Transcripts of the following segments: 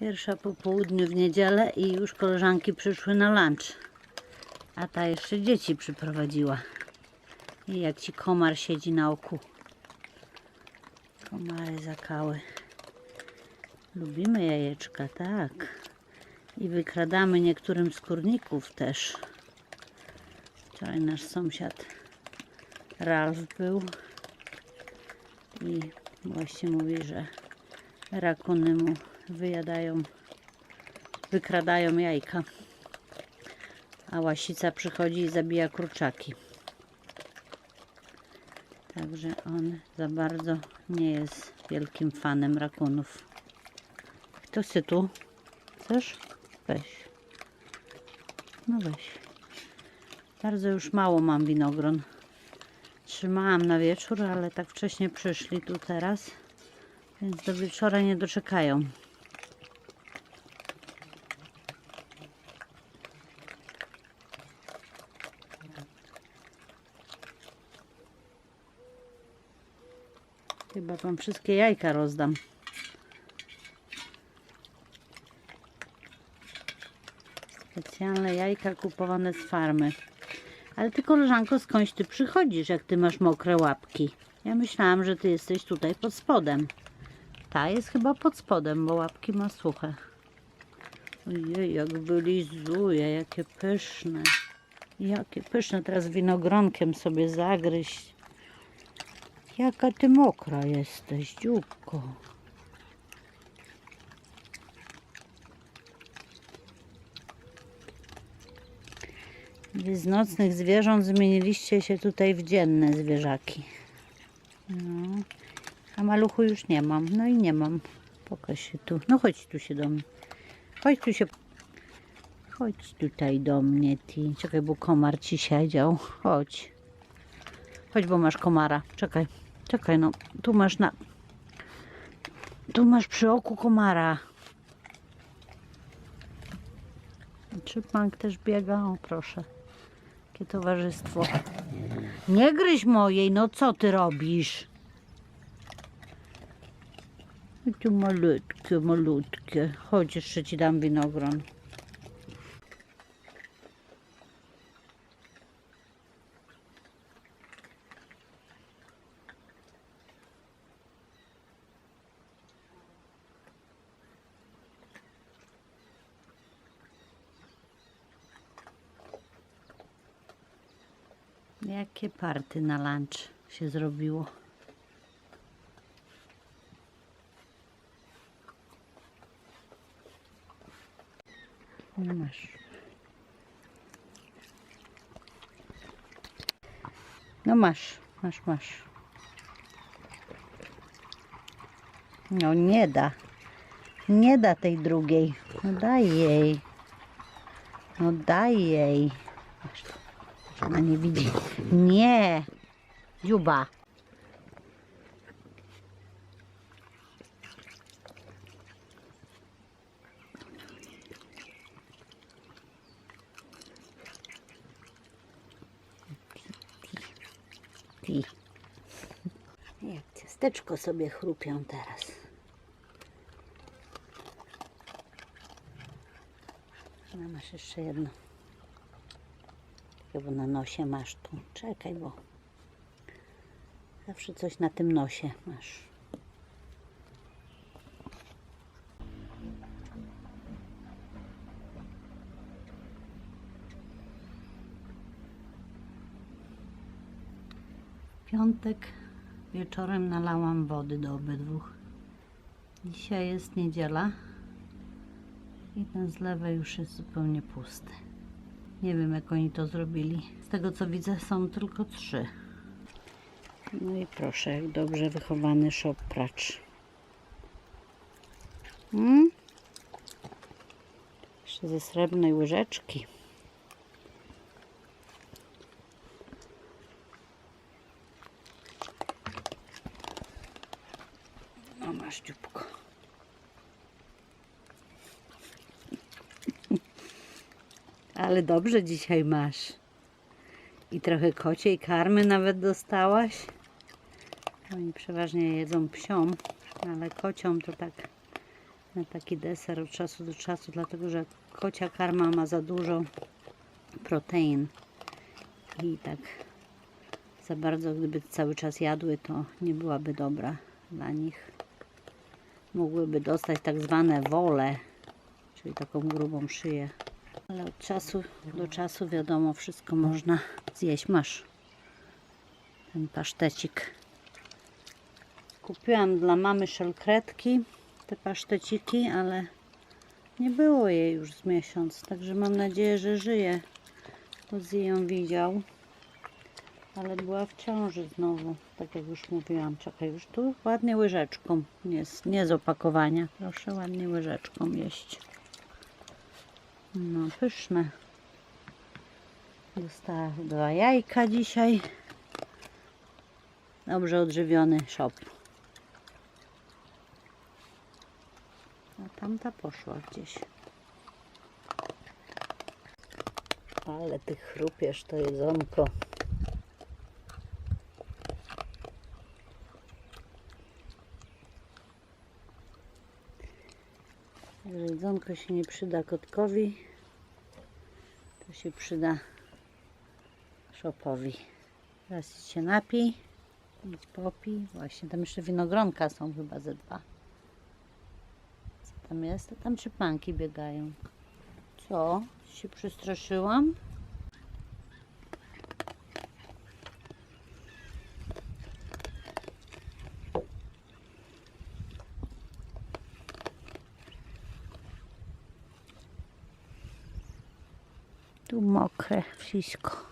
Pierwsza po południu w niedzielę i już koleżanki przyszły na lunch. A ta jeszcze dzieci przyprowadziła. I jak ci komar siedzi na oku. Komary zakały. Lubimy jajeczka, tak. I wykradamy niektórym skórników też. Wczoraj nasz sąsiad Ralf był i właśnie mówi, że rakuny mu wyjadają, wykradają jajka, a łasica przychodzi i zabija kurczaki. Także on za bardzo nie jest wielkim fanem rakunów. Kto chce tu? Chcesz? Weź. No weź. Bardzo już mało mam winogron. Trzymałam na wieczór, ale tak wcześnie przyszli tu teraz, więc do wieczora nie doczekają. Chyba wam wszystkie jajka rozdam. Specjalne jajka kupowane z farmy. Ale ty koleżanko, skądś ty przychodzisz, jak ty masz mokre łapki? Ja myślałam, że ty jesteś tutaj pod spodem. Ta jest chyba pod spodem, bo łapki ma suche. Ojej, jak wylizuje, jakie pyszne. Jakie pyszne, teraz winogronkiem sobie zagryźć. Jaka ty mokra jesteś, dzióbko. Wy z nocnych zwierząt zmieniliście się tutaj w dzienne zwierzaki. No. A maluchu już nie mam. No i nie mam. Pokaż się tu. No chodź tu się do mnie. Chodź tu się. Chodź tutaj do mnie, ty. Czekaj, bo komar ci siedział. Chodź. Chodź, bo masz komara. Czekaj. Czekaj, no. Tu masz na... Tu masz przy oku komara. Chipmunk też biega. O, proszę. Jakie towarzystwo. Nie gryź mojej, no co ty robisz? Tu malutkie, malutkie. Chodź, jeszcze ci dam winogron. Jakie party na lunch się zrobiło? No masz. No masz, masz, masz. No nie da. Nie da tej drugiej. No daj jej. No daj jej. Masz tu. Ona nie widzi. Nie. Dziuba. Jak ciasteczko sobie chrupią teraz. No masz jeszcze jedno. Bo na nosie masz tu. Czekaj, bo zawsze coś na tym nosie masz. Piątek wieczorem nalałam wody do obydwu. Dzisiaj jest niedziela i ten z lewej już jest zupełnie pusty. Nie wiem, jak oni to zrobili. Z tego co widzę, są tylko trzy. No i proszę, jak dobrze wychowany szoppracz. Hmm? Jeszcze ze srebrnej łyżeczki. No masz dzióbko. Ale dobrze dzisiaj masz. I trochę kociej karmy nawet dostałaś. Oni przeważnie jedzą psią, ale kocią to tak na taki deser od czasu do czasu, dlatego że kocia karma ma za dużo protein i tak za bardzo, gdyby cały czas jadły, to nie byłaby dobra dla nich. Mogłyby dostać tak zwane wole, czyli taką grubą szyję. Ale od czasu do czasu wiadomo, wszystko można zjeść. Masz ten pasztecik. Kupiłam dla mamy szelkretki, te paszteciki, ale nie było jej już z miesiąc, także mam nadzieję, że żyje. Ozzy ją widział, ale była w ciąży znowu, tak jak już mówiłam. Czekaj, już tu ładnie łyżeczką, nie z, nie z opakowania. Proszę ładnie łyżeczką jeść. No, pyszne. Dostała dwa jajka dzisiaj. Dobrze odżywiony szop. A tamta poszła gdzieś. Ale ty chrupiesz to jedzonko. Jedzonko się nie przyda kotkowi, to się przyda szopowi. Raz się napij, idź popij. Właśnie, tam jeszcze winogronka są chyba ze dwa. Co tam jest? A tam przypanki biegają. Co? Się przestraszyłam? Tu mokre wszystko.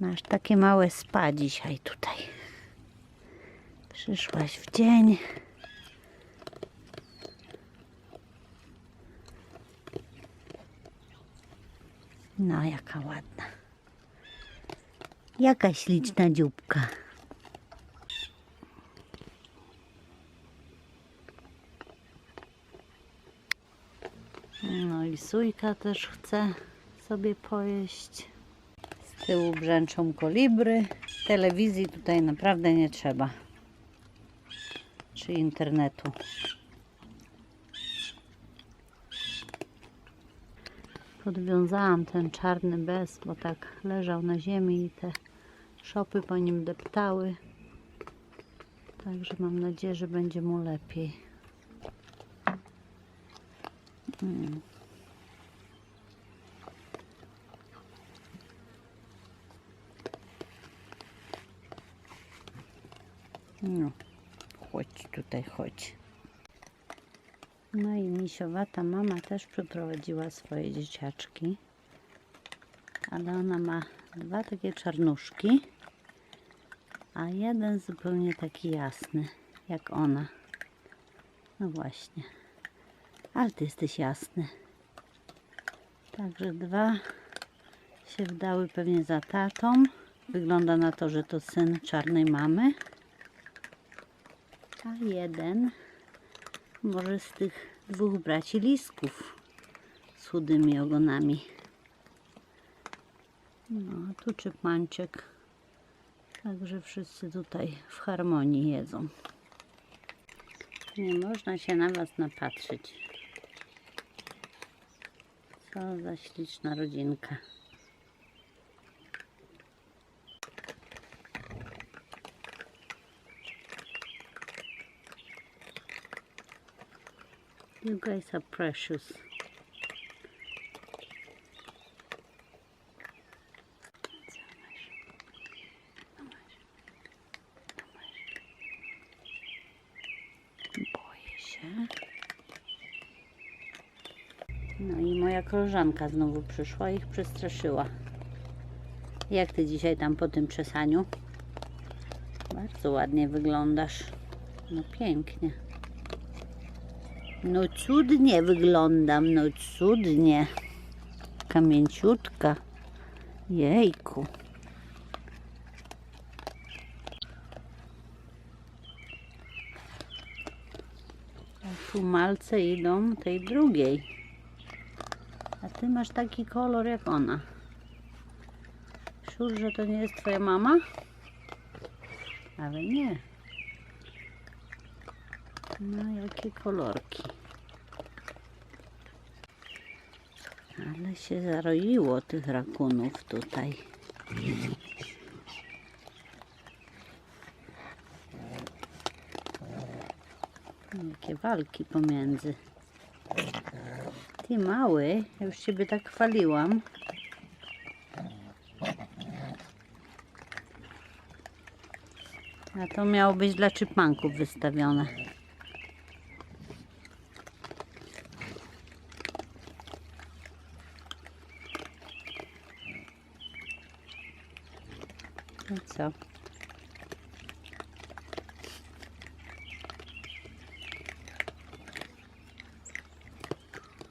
Masz takie małe spa dzisiaj tutaj. Przyszłaś w dzień. No, jaka ładna. Jaka śliczna dzióbka. No i sójka też chce sobie pojeść. Z tyłu brzęczą kolibry. Telewizji tutaj naprawdę nie trzeba. Czy internetu. Podwiązałam ten czarny bez, bo tak leżał na ziemi i te szopy po nim deptały. Także mam nadzieję, że będzie mu lepiej. Mm. No, chodź tutaj, chodź. No i misiowata mama też przyprowadziła swoje dzieciaczki. Ale ona ma dwa takie czarnuszki, a jeden zupełnie taki jasny, jak ona. No właśnie. Ale ty jesteś jasny. Także dwa się wdały pewnie za tatą. Wygląda na to, że to syn czarnej mamy. A jeden może z tych dwóch braci lisków z chudymi ogonami. No, tu czypańczyk. Także wszyscy tutaj w harmonii jedzą. Nie można się na Was napatrzeć. Co za śliczna rodzinka. You guys are precious. Boję się. No i moja koleżanka znowu przyszła i ich przestraszyła. Jak ty dzisiaj tam po tym czesaniu? Bardzo ładnie wyglądasz. No pięknie. No cudnie wyglądam, no cudnie. Kamięciutka. Jejku. A tu malce idą tej drugiej. A ty masz taki kolor jak ona. Siur, że to nie jest twoja mama? Ale nie. No jakie kolorki. Ale się zaroiło tych rakunów tutaj. Jakie walki pomiędzy. Ty mały, ja już ciebie tak chwaliłam. A to miało być dla czypanków wystawione. No co?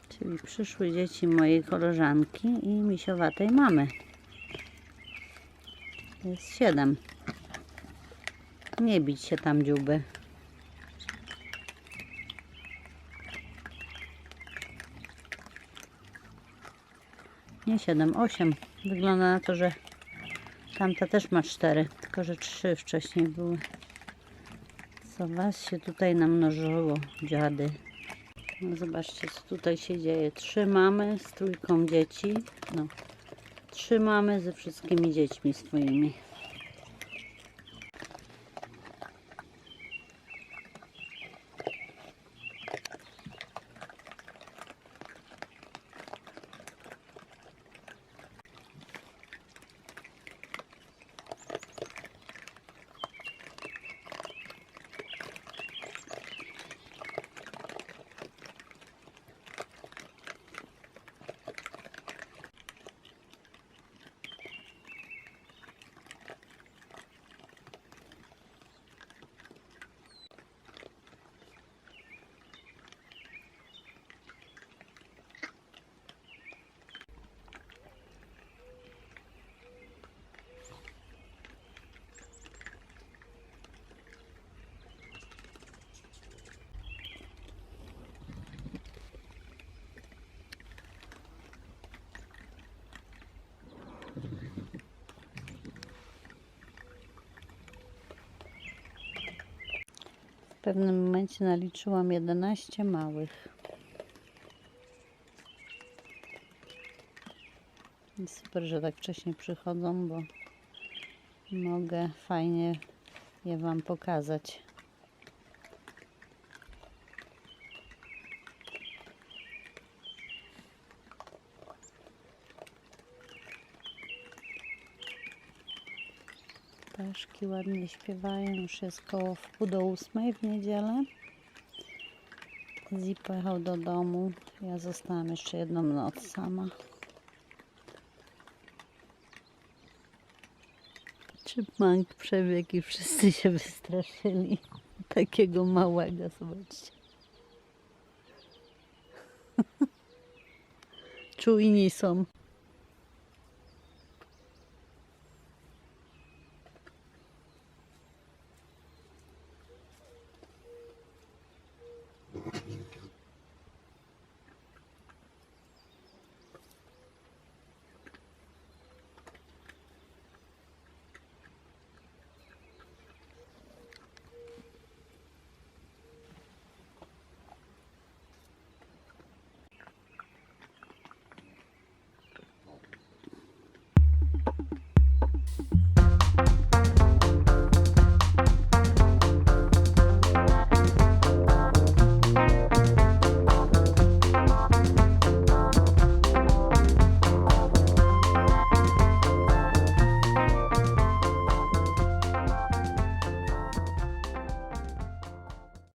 Czyli przyszły dzieci mojej koleżanki i misiowatej mamy. Jest siedem. Nie bić się tam dziuby. Nie siedem, osiem. Wygląda na to, że tamta też ma cztery, tylko że trzy wcześniej były. Co was się tutaj namnożyło, dziady. No zobaczcie, co tutaj się dzieje. Trzy mamy z trójką dzieci. No, trzy mamy ze wszystkimi dziećmi swoimi. Pewnym momencie naliczyłam 11 małych. Super, że tak wcześnie przychodzą, bo mogę fajnie je Wam pokazać. Ptaszki ładnie śpiewają, już jest koło wpół do ósmej w niedzielę. Zi pojechał do domu, ja zostałam jeszcze jedną noc sama. Chipmunk przebiegł i wszyscy się wystraszyli. Takiego małego, zobaczcie. Czujni są.